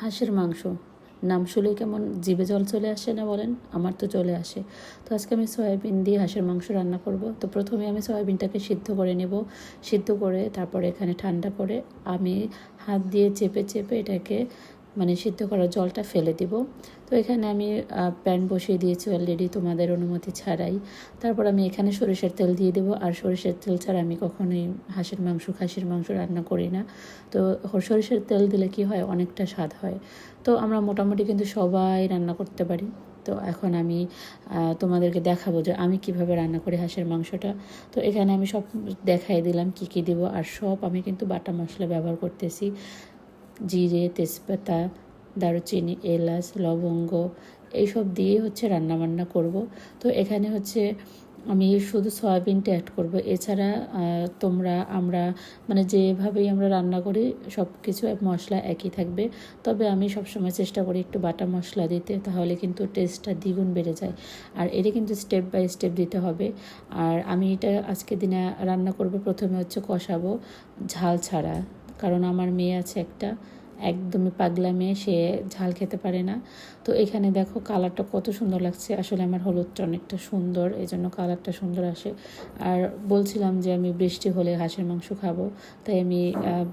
হাঁসের মাংস। নাম শুনলেই কেমন জিভে জল চলে আসে না বলেন? আমার তো চলে আসে। তো আজকে আমি সয়াবিন দিয়ে হাঁসের মাংস রান্না করব। তো প্রথমে আমি সয়াবিনটাকে সিদ্ধ করে নেব। সিদ্ধ করে তারপরে এখানে ঠান্ডা করে আমি হাত দিয়ে চেপে চেপে এটাকে মানে সিদ্ধ করা জলটা ফেলে দিব। তো এখানে আমি প্যান বসিয়ে দিয়েছি অলরেডি তোমাদের অনুমতি ছাড়াই। তারপর আমি এখানে সরিষার তেল দিয়ে দেবো। আর সরিষার তেল ছাড়া আমি কখনোই হাঁসের মাংস, খাসির মাংস রান্না করি না। তো সরিষার তেল দিলে কি হয়? অনেকটা স্বাদ হয়। তো আমরা মোটামুটি কিন্তু সবাই রান্না করতে পারি। তো এখন আমি তোমাদেরকে দেখাবো যে আমি কীভাবে রান্না করি হাঁসের মাংসটা। তো এখানে আমি সব দেখাই দিলাম কি কি দিব। আর সব আমি কিন্তু বাটা মশলা ব্যবহার করতেছি। জিরে, তেজপাতা, দারুচিনি, এলাচ, লবঙ্গ, এইসব দিয়ে হচ্ছে রান্নাবান্না করব। তো এখানে হচ্ছে আমি শুধু সয়াবিনটা অ্যাড করব। এছাড়া তোমরা, আমরা মানে যেভাবেই আমরা রান্না করি সব কিছু মশলা একই থাকবে। তবে আমি সবসময় চেষ্টা করি একটু বাটা মশলা দিতে, তাহলে কিন্তু টেস্টটা দ্বিগুণ বেড়ে যায়। আর এটা কিন্তু স্টেপ বাই স্টেপ দিতে হবে। আর আমি এটা আজকে দিনে রান্না করব, প্রথমে হচ্ছে কষাবো ঝাল ছাড়া। কারণ আমার মেয়ে আছে একটা। একদমই পাগলা মেয়ে সে ঝাল খেতে পারে না। তো এখানে দেখো কালারটা কত সুন্দর লাগছে। আসলে আমার হলুদটা অনেকটা সুন্দর এই জন্য কালারটা সুন্দর আসে। আর বলছিলাম যে আমি বৃষ্টি হলে হাঁসের মাংস খাব, তাই আমি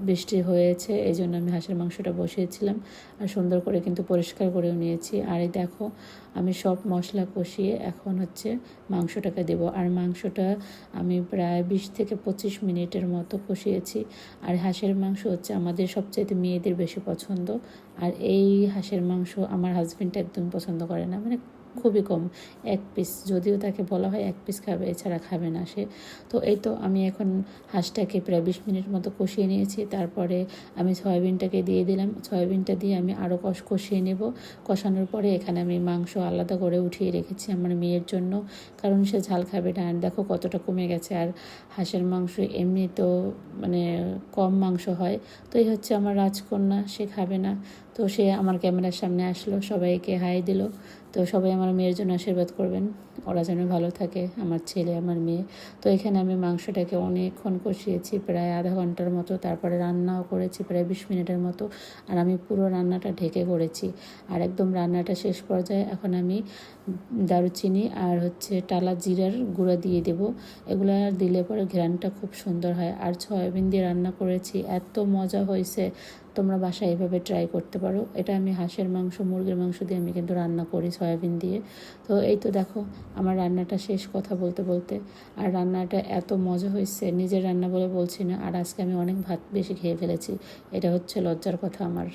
বৃষ্টি হয়েছে এই জন্য আমি হাঁসের মাংসটা বসিয়েছিলাম। আর সুন্দর করে কিন্তু পরিষ্কার করেও নিয়েছি। আর এই দেখো, আমি সব মশলা কষিয়ে এখন হচ্ছে মাংসটাকে দেব। আর মাংসটা আমি প্রায় বিশ থেকে পঁচিশ মিনিটের মতো কষিয়েছি। আর হাঁসের মাংস হচ্ছে আমাদের সবচাইতে মেয়েদের বেশি পছন্দ। আর এই হাঁসের মাংস আমার হাজব্যান্ড একদম পছন্দ করে না। মানে খুবই কম, এক পিস যদিও তাকে বলা হয় এক পিস খাবে, এছাড়া খাবে না সে। তো এই তো আমি এখন হাঁসটাকে প্রায় বিশ মিনিট মতো কষিয়ে নিয়েছি, তারপরে আমি সয়াবিনটাকে দিয়ে দিলাম। সয়াবিনটা দিয়ে আমি আরও কষ, কষিয়ে নেব। কষানোর পরে এখানে আমি মাংস আলাদা করে উঠিয়ে রেখেছি আমার মেয়ের জন্য, কারণ সে ঝাল খাবে না। আর দেখো কতটা কমে গেছে, আর হাঁসের মাংস এমনি তো মানে কম মাংস হয়। তো এই হচ্ছে আমার রাজকন্যা, সে খাবে না। তো সে আমার ক্যামেরার সামনে আসলো, সবাইকে হাই দিল। তো সবাই আমার মেয়ের জন্য আশীর্বাদ করবেন। ওরা যেন ভালো থাকে, আমার ছেলে, আমার মেয়ে। তো এখানে আমি মাংসটাকে অনেকক্ষণ কষিয়েছি, প্রায় আধা ঘণ্টার মতো। তারপরে রান্নাও করেছি, প্রায় বিশ মিনিটের মতো। আর আমি পুরো রান্নাটা ঢেকে করেছি। আর একদম রান্নাটা শেষ পর্যায়ে এখন আমি দারুচিনি আর হচ্ছে টালা জিরার গুঁড়া দিয়ে দেব। এগুলো দিলে পরে ঘ্রানটা খুব সুন্দর হয়। আর সয়াবিন দিয়ে রান্না করেছি, এত মজা হয়েছে। তোমরা বাসায় এভাবে ট্রাই করতে পারো। এটা আমি হাঁসের মাংস, মুরগির মাংস দিয়ে আমি কিন্তু রান্না করি সয়াবিন দিয়ে। তো এই তো দেখো, আমার রান্নাটা শেষ কথা বলতে বলতে। আর রান্নাটা এত মজা হয়েছে, নিজের রান্না বলে বলছি না। আর আজকে আমি অনেক ভাত বেশি খেয়ে ফেলেছি। এটা হচ্ছে লজ্জার কথা আমার।